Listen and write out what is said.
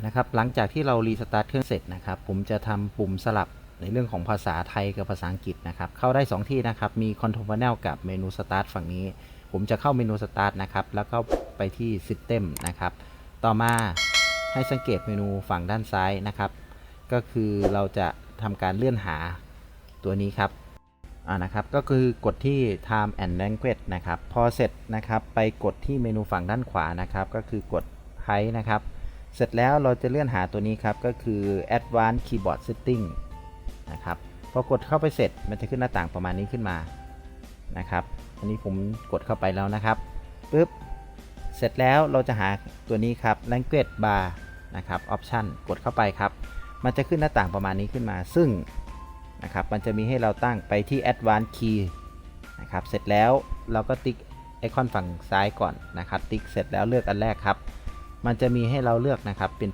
นะครับหลังจากที่เรารีสตาร์ทเครื่องเสร็จนะครับผมจะทำปุ่มสลับในเรื่องของภาษาไทยกับภาษาอังกฤษนะครับเข้าได้ 2 ที่นะครับมี Control Panel กับเมนู Start ฝั่งนี้ ผมจะเข้าเมนู Start นะครับแล้วก็ไปที่ System นะครับต่อมาให้สังเกตเมนูฝั่งด้านซ้ายนะครับ ก็คือเราจะทำการเลื่อนหาตัวนี้ครับอ่านะครับก็คือกดที่ time and language นะครับพอเสร็จนะครับไปกดที่เมนูฝั่งด้านขวานะครับ ก็คือกด hide นะครับ เสร็จแล้วเราจะเลื่อนหาตัวนี้ครับ ก็คือ advanced keyboard setting นะครับ พอกดเข้าไปเสร็จมันจะขึ้นหน้าต่างประมาณนี้ขึ้นมา นะครับ อันนี้ผมกดเข้าไปแล้วนะครับ ปึ๊บ เสร็จแล้วเราจะหาตัวนี้ครับ language bar นะครับ option กดเข้าไปครับ มันจะขึ้นหน้าต่างประมาณนี้ขึ้นมา ซึ่งนะครับ มันจะมีให้เราตั้งไปที่ advanced key นะครับ เสร็จแล้วเราก็ติ๊กไอคอนฝั่งซ้ายก่อนนะครับ ติ๊กเสร็จแล้วเลือกอันแรกครับ มันจะมีให้เราเลือกนะครับเป็นตัว